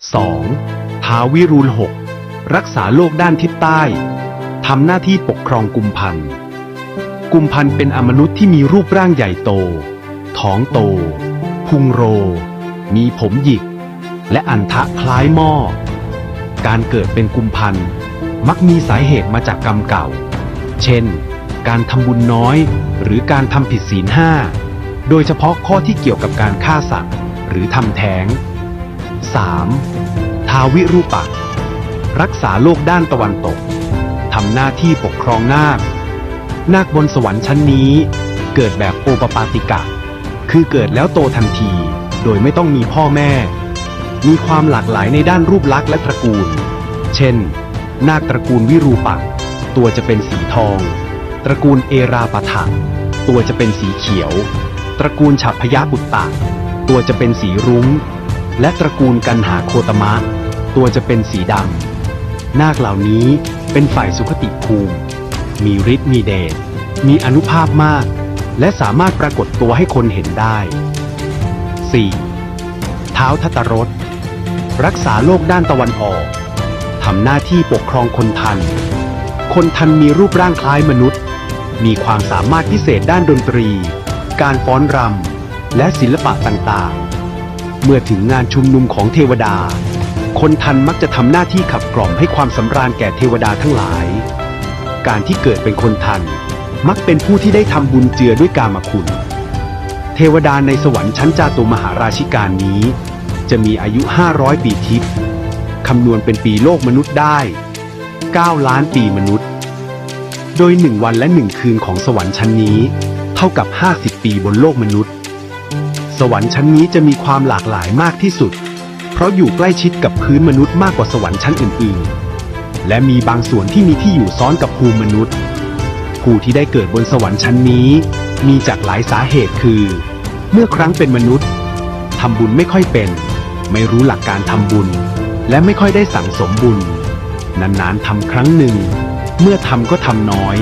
2. ท้าววิรูลหกรักษาโลกด้านทิศใต้ทำหน้าที่ปกครองกุมพันกุมพันเป็นอมนุษย์ที่มีรูปร่างใหญ่โต ท้องโต พุงโร มีผมหยิก และอันทะคล้ายหม้อ การเกิดเป็นกุมพันมักมีสาเหตุมาจากกรรมเก่า เช่น การทำบุญน้อยหรือการทำผิดศีลห้า โดยเฉพาะข้อที่เกี่ยวกับการฆ่าสัตว์ หรือทำแท้ง 3. ทาวิรูปักษ์รักษาโลกด้านตะวันตกทำหน้าที่ปกครองนาค นาคบนสวรรค์ชั้นนี้ เกิดแบบโอปปาติกะ คือเกิดแล้วโตทันที โดยไม่ต้องมีพ่อแม่ มีความหลากหลายในด้านรูปลักษณ์และตระกูล เช่น นาคตระกูลวิรูปักษ์ตัวจะเป็นสีทอง ตระกูลเอราปะถะตัวจะเป็นสีเขียว ตระกูลฉัพพยาบุตตะ ตัวจะเป็นสีรุง้ง และตระกูลกันหาโคตมะ ตัวจะเป็นสีดำ นาคเหล่านี้เป็นฝ่ายสุขติภูมิ มีฤทธิ์มีเดช มีอนุภาพมาก และสามารถปรากฏตัวให้คนเห็นได้ 4. เท้าทัตตรสรักษาโลกด้านตะวันออกทำหน้าที่ปกครองคนทัน คนทันมีรูปร่างคล้ายมนุษย์ มีความสามารถพิเศษด้านดนตรี การฟ้อนรำ และศิลปะต่างๆ เมื่อถึงงานชุมนุมของเทวดา คนทันมักจะทำหน้าที่ขับกล่อมให้ความสำราญแก่เทวดาทั้งหลาย การที่เกิดเป็นคนทัน มักเป็นผู้ที่ได้ทำบุญเจือด้วยกามคุณ เทวดาในสวรรค์ชั้นจาตุมหาราชิการนี้ จะมีอายุ 500 ปีทิพย์คำนวณเป็นปีโลกมนุษย์ได้ 9 ล้านปีมนุษย์ โดยหนึ่งวันและหนึ่งคืนของสวรรค์ชั้นนี้ เท่ากับ 50 ปีบนโลกมนุษย์ สวรรค์ชั้นนี้จะมีความหลากหลายมากที่สุด เพราะอยู่ใกล้ชิดกับพื้นมนุษย์มากกว่าสวรรค์ชั้นอื่น ๆ และมีบางส่วนที่มีที่อยู่ซ้อนกับภูมิมนุษย์ ผู้ที่ได้เกิดบนสวรรค์ชั้นนี้ มีจากหลายสาเหตุคือ เมื่อครั้งเป็นมนุษย์ทำบุญไม่ค่อยเป็น ไม่รู้หลักการทำบุญ และไม่ค่อยได้สั่งสมบุญ นานๆทำครั้งหนึ่ง เมื่อทำก็ทำน้อย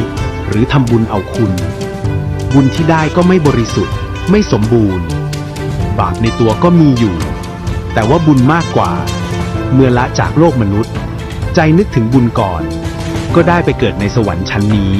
หรือทำบุญเอาคุณ บุญที่ได้ก็ไม่บริสุทธิ์ ไม่สมบูรณ์ บาปในตัวก็มีอยู่ แต่ว่าบุญมากกว่า เมื่อละจากโลกมนุษย์ ใจนึกถึงบุญก่อน ก็ได้ไปเกิดในสวรรค์ชั้นนี้